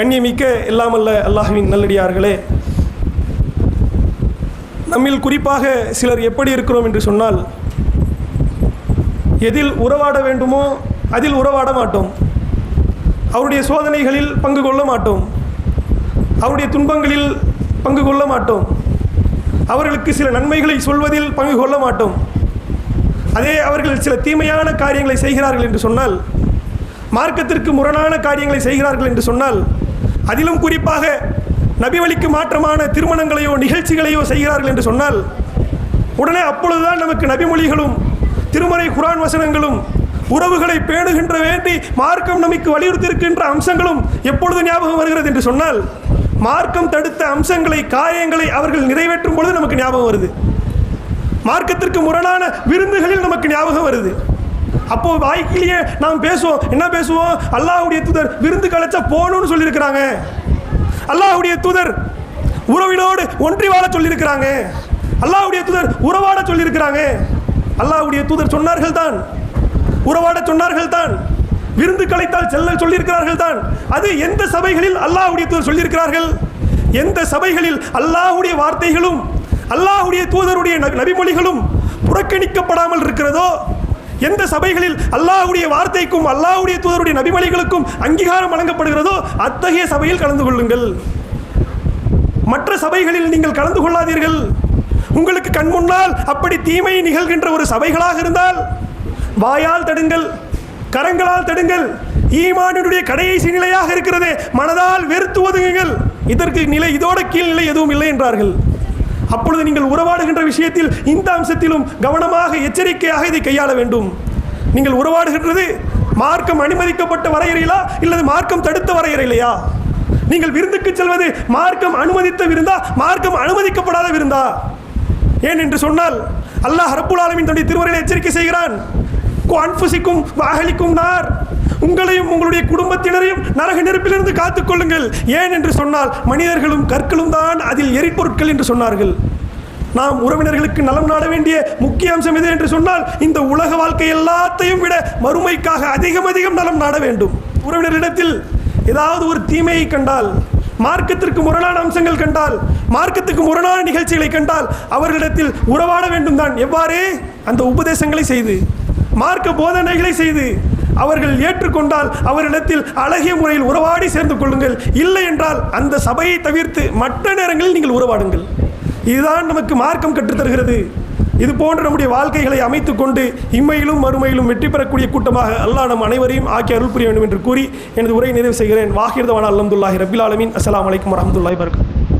கண்ணியமிக்க இல்லாமல்ல அல்லாஹுவின் நல்லடியார்களே. நம்மில் குறிப்பாக சிலர் எப்படி இருக்கிறோம் என்று சொன்னால் எதில் உறவாட வேண்டுமோ அதில் உறவாட மாட்டோம். அவருடைய சோதனைகளில் பங்கு கொள்ள மாட்டோம். அவருடைய துன்பங்களில் பங்கு கொள்ள மாட்டோம். அவர்களுக்கு சில நன்மைகளை சொல்வதில் பங்கு கொள்ள மாட்டோம். அதே அவர்கள் சில தீமையான காரியங்களை செய்கிறார்கள் என்று சொன்னால் மார்க்கத்திற்கு முரணான காரியங்களை செய்கிறார்கள் என்று சொன்னால் அதிலும் குறிப்பாக நபிவழிக்கு மாற்றமான திருமணங்களையோ நிகழ்ச்சிகளையோ செய்கிறார்கள் என்று சொன்னால் உடனே அப்பொழுதுதான் நமக்கு நபிமொழிகளும் திருமறை குரான் வசனங்களும் உறவுகளை பேணுகின்ற வேண்டி மார்க்கம் நமக்கு வலியுறுத்தியிருக்கின்ற அம்சங்களும் எப்பொழுது ஞாபகம் வருகிறது என்று சொன்னால் மார்க்கம் தடுத்த அம்சங்களை காரியங்களை அவர்கள் நிறைவேற்றும் பொழுது நமக்கு ஞாபகம் வருது. மார்க்கத்திற்கு முரணான விருந்துகளில் நமக்கு ஞாபகம் வருது. அப்போ வாய்க்கிலேயே நாம் பேசுவோம். என்ன பேசுவோம்? அல்லாஹுடைய தூதர் விருந்து கலைச்சா போகணும்னு சொல்லியிருக்கிறாங்க. அல்லாஹுடைய தூதர் உறவினோடு ஒன்றி வாழ சொல்லியிருக்கிறாங்க. அல்லாஹ்வுடைய தூதர் உறவாட சொல்லியிருக்கிறாங்க. அல்லாஹுடைய தூதர் சொன்னார்கள் தான். உறவாட சொன்னார்கள் தான். விருந்து கலைத்தால் செல்ல சொல்லியிருக்கிறார்கள் தான். அது எந்த சபைகளில் அல்லாஹுடைய தூதர் சொல்லியிருக்கிறார்கள்? எந்த சபைகளில் அல்லாஹுடைய வார்த்தைகளும் அல்லாஹுடைய தூதருடைய நபிமொழிகளும் புறக்கணிக்கப்படாமல் இருக்கிறதோ எந்த சபைகளில் அல்லாஹ்வுடைய வார்த்தைக்கும் அல்லாஹ்வுடைய தூதருடைய நபிமலைகளுக்கும் அங்கீகாரம் வழங்கப்படுகிறதோ அத்தகைய சபையில் கலந்து கொள்ளுங்கள். மற்ற சபைகளில் நீங்கள் கலந்து கொள்ளாதீர்கள். உங்களுக்கு கண் முன்னால் அப்படி தீமை நிகழ்கின்ற ஒரு சபைகளாக இருந்தால் வாயால் தடுங்கள் கரங்களால் தடுங்கள். ஈமானுடைய கடைசி நிலையாக இருக்கிறதே மனதால் வெறுத்து ஒதுங்குங்கள். இதற்கு நிலை இதோட கீழ்நிலை எதுவும் இல்லை என்றார்கள். அப்பொழுது நீங்கள் உறவாடுகின்ற விஷயத்தில் இந்த அம்சத்திலும் கவனமாக எச்சரிக்கையாக இதை கையாள வேண்டும். நீங்கள் உறவாடுகின்றது மார்க்கம் அனுமதிக்கப்பட்ட வரையறையிலா? இல்லது மார்க்கம் தடுத்த வரையறையிலையா? நீங்கள் விருந்துக்கு செல்வது மார்க்கம் அனுமதித்த விருந்தா மார்க்கம் அனுமதிக்கப்படாத விருந்தா? ஏன் என்று சொன்னால் அல்லாஹ் ஹரப்புல் ஆலமின் தன்னுடைய திருவரையில் எச்சரிக்கை செய்கிறான். அன்புசிக்கும் வாகலிக்கும் நார். உங்களையும் உங்களுடைய குடும்பத்தினரையும் நரக நெருப்பிலிருந்து காத்துக்கொள்ளுங்கள் ஏன் என்று சொன்னால் மனிதர்களும் கற்களும் தான் அதில் எரிபொருட்கள் என்று சொன்னார்கள். நாம் உறவினர்களுக்கு நலம் நாட வேண்டிய முக்கிய அம்சம் எது என்று சொன்னால் இந்த உலக வாழ்க்கை எல்லாத்தையும் விட மறுமைக்காக அதிகம் அதிகம் நலம் நாட வேண்டும். உறவினரிடத்தில் ஏதாவது ஒரு தீமையை கண்டால் மார்க்கத்திற்கு முரணான அம்சங்கள் கண்டால் மார்க்கத்துக்கு முரணான நிகழ்ச்சிகளை கண்டால் அவர்களிடத்தில் உறவாட வேண்டும் தான் எவ்வாறு? அந்த உபதேசங்களை செய்து மார்க்க போதனைகளை செய்து அவர்கள் ஏற்றுக்கொண்டால் அவரிடத்தில் அழகிய முறையில் உறவாடி சேர்ந்து கொள்ளுங்கள். இல்லை என்றால் அந்த சபையை தவிர்த்து மற்ற நேரங்களில் நீங்கள் உறவாடுங்கள். இதுதான் நமக்கு மார்க்கம் கற்றுத்தருகிறது. இது போன்ற நம்முடைய வாழ்க்கைகளை அமைத்து கொண்டு இம்மையிலும் மறுமையிலும் வெற்றி பெறக்கூடிய கூட்டமாக அல்லாஹ் நம் அனைவரையும் ஆக்கி அருள் புரிய வேண்டும் என்று கூறி எனது உரை நிறைவு செய்கிறேன். வாகிர்தவான அல்ஹம்துல்லாஹி ரபில் ஆலமீன். அஸ்லாம் வலைக்கம் வரஹ்மத்துல்லாஹி வபரகாத்துஹு